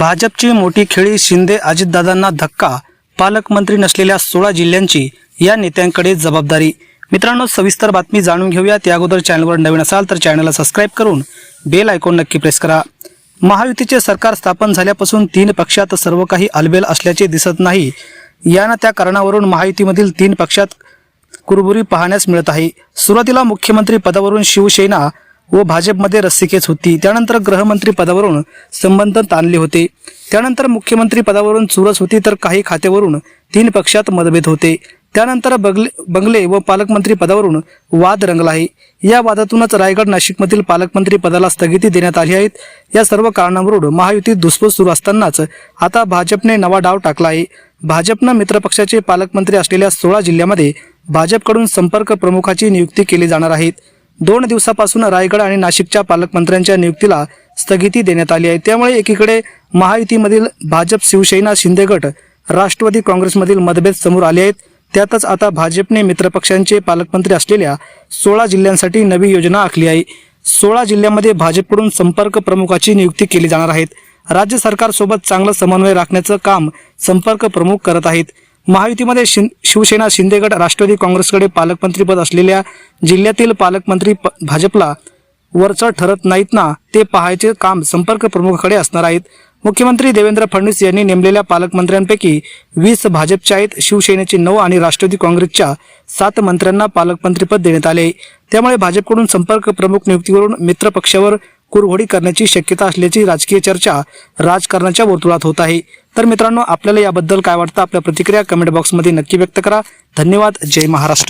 भाजपची मोठी खेळी शिंदे अजितदादांना धक्का पालकमंत्री नसलेल्या सोळा जिल्ह्यांची या नेत्यांकडे जबाबदारी. मित्रांनो सविस्तर बातमी जाणून घेऊया त्या अगोदर चॅनलवर नवीन असाल तर चॅनलला सबस्क्राईब करून बेल आयकॉन नक्की प्रेस करा. महायुतीचे सरकार स्थापन झाल्यापासून तीन पक्षात सर्व काही अलबेल असल्याचे दिसत नाही. यानं त्या कारणावरून महायुतीमधील तीन पक्षात कुरबुरी पाहण्यास मिळत आहे. सुरुवातीला मुख्यमंत्री पदावरून शिवसेना व भाजपमध्ये रस्सीखेच होती. त्यानंतर गृहमंत्री पदावरून संबंध ताणले होते. त्यानंतर मुख्यमंत्री पदावरून चुरस होती तर काही खात्यावरून तीन पक्षात मतभेद होते. त्यानंतर बगले बंगले व पालकमंत्री पदावरून वाद रंगला आहे या वादातूनच रायगड नाशिकमधील पालकमंत्री पदाला स्थगिती देण्यात आली आहेत या सर्व कारणांवरून महायुतीत धुसफूस सुरू असतानाच आता भाजपने नवा डाव टाकला आहे. भाजपनं मित्रपक्षाचे पालकमंत्री असलेल्या सोळा जिल्ह्यामध्ये भाजपकडून संपर्क प्रमुखाची नियुक्ती केली जाणार आहेत दोन दिवसापासून रायगड आणि नाशिकच्या पालकमंत्र्यांच्या नियुक्तीला स्थगिती देण्यात आली आहे. त्यामुळे एकीकडे महायुतीमधील भाजप शिवसेना शिंदे गट राष्ट्रवादी काँग्रेसमधील मतभेद समोर आले आहेत. त्यातच आता भाजपने मित्रपक्षांचे पालकमंत्री असलेल्या सोळा जिल्ह्यांसाठी नवी योजना आखली आहे. सोळा जिल्ह्यामध्ये भाजपकडून संपर्क प्रमुखाची नियुक्ती केली जाणार आहेत राज्य सरकारसोबत चांगलं समन्वय राखण्याचं काम संपर्क प्रमुख करत आहेत. महायुतीमध्ये शिं शिवसेना शिंदेगड राष्ट्रवादी काँग्रेसकडे पालकमंत्रीपद असलेल्या जिल्ह्यातील पालकमंत्री प- भाजपला वरचढ ठरत नाहीत ना ते पाहायचे काम संपर्क प्रमुखाकडे असणार आहेत. मुख्यमंत्री देवेंद्र फडणवीस यांनी नेमलेल्या पालकमंत्र्यांपैकी वीस भाजपच्या आहेत शिवसेनेचे नऊ आणि राष्ट्रवादी काँग्रेसच्या सात मंत्र्यांना पालकमंत्रीपद देण्यात आले. त्यामुळे भाजपकडून संपर्क प्रमुख नियुक्तीवरून मित्र पक्षावर कुरघोडी करण्याची शक्यता असल्याची राजकीय चर्चा राजकारणाच्या वर्तुळात होत आहे. तर मित्रांनो आपल्याला याबद्दल काय वाटतं? आपल्या प्रतिक्रिया कमेंट बॉक्समध्ये नक्की व्यक्त करा. धन्यवाद. जय महाराष्ट्र.